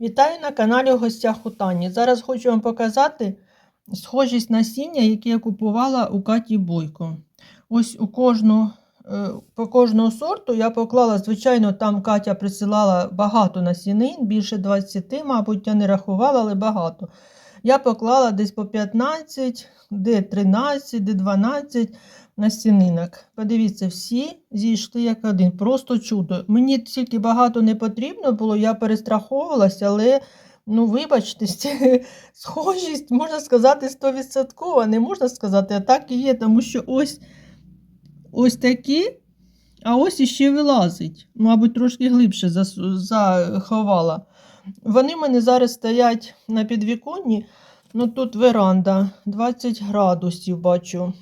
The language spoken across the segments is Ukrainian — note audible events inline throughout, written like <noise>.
Вітаю на каналі в гостях у Тані. Зараз хочу вам показати схожість насіння, яке я купувала у Каті Бойко. Ось у кожну, е, по кожного сорту я поклала, звичайно, там Катя присилала багато насінин, більше 20, мабуть, я не рахувала, але багато. Я поклала десь по 15, де 13, де 12 насінинок. Подивіться, всі зійшли як один. Просто чудо. Мені тільки багато не потрібно було, я перестраховувалася, але, ну, вибачте, <laughs> схожість, можна сказати, 100%. Не можна сказати, а так і є, тому що ось ось такі, а ось іще вилазить. Мабуть, трошки глибше заховала. Вони в мене зараз стоять на підвіконні. Ну, тут веранда 20 градусів бачу.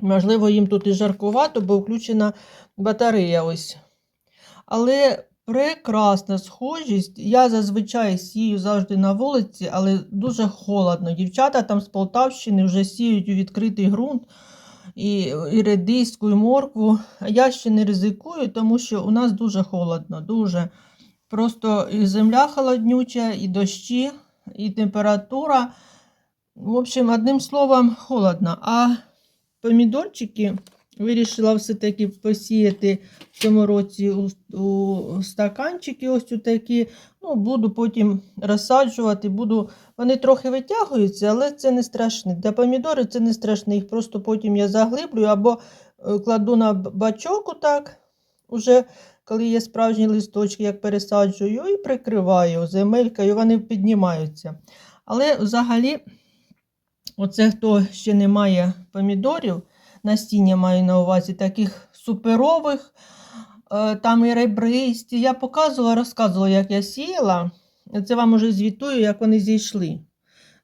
Можливо, їм тут і жаркувато, бо включена батарея ось. Але прекрасна схожість. Я зазвичай сію завжди на вулиці, але дуже холодно. Дівчата там з Полтавщини вже сіють у відкритий ґрунт і, і редиску, і моркву. Я ще не ризикую, тому що у нас дуже холодно. Дуже. Просто і земля холоднюча, і дощі, і температура. В общем, одним словом, холодно. А помідорчики вирішила все-таки посіяти в цьому році у, у стаканчики ось такі. Ну, буду потім розсаджувати. Буду... Вони трохи витягуються, але це не страшне. Для помідори це не страшне. Їх просто потім я заглиблюю або е, кладу на бачок отак, уже коли є справжні листочки, як пересаджую, і прикриваю земелькою, вони піднімаються. Але взагалі, оце хто ще не має помідорів, насіння маю на увазі, таких суперових, е, там і ребристі. Я показувала, розказувала, як я сіяла. Це вам уже звітую, як вони зійшли.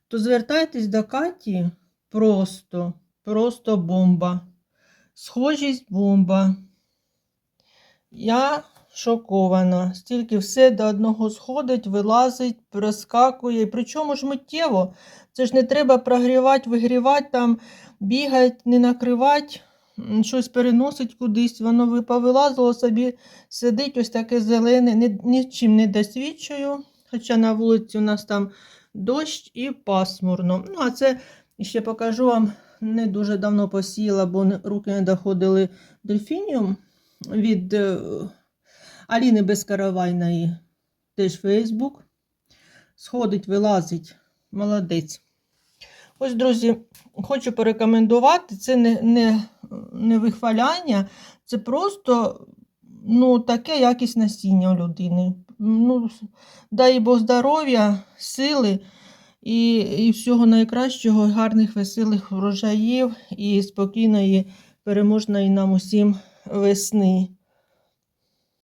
То звертайтесь до Каті просто, просто бомба. Схожість бомба. Я шокована. Стільки все до одного сходить, вилазить, проскакує. Причому ж миттєво. Це ж не треба прогрівати, вигрівати, там, бігати, не накривати, щось переносить кудись. Воно повилазило собі, сидить ось таке зелене, нічим не досвідчую. Хоча на вулиці у нас там дощ і пасмурно. Ну, а це ще покажу вам. Не дуже давно посіяла, бо руки не доходили дельфініум від е, Аліни Безкаравайної, теж Фейсбук. Сходить, вилазить. Молодець. Ось, друзі, хочу порекомендувати. Це не, не, не вихваляння, це просто ну, таке якість насіння у людини. Ну, дай Бог здоров'я, сили і, і всього найкращого, гарних, веселих врожаїв і спокійної, переможної нам усім весни.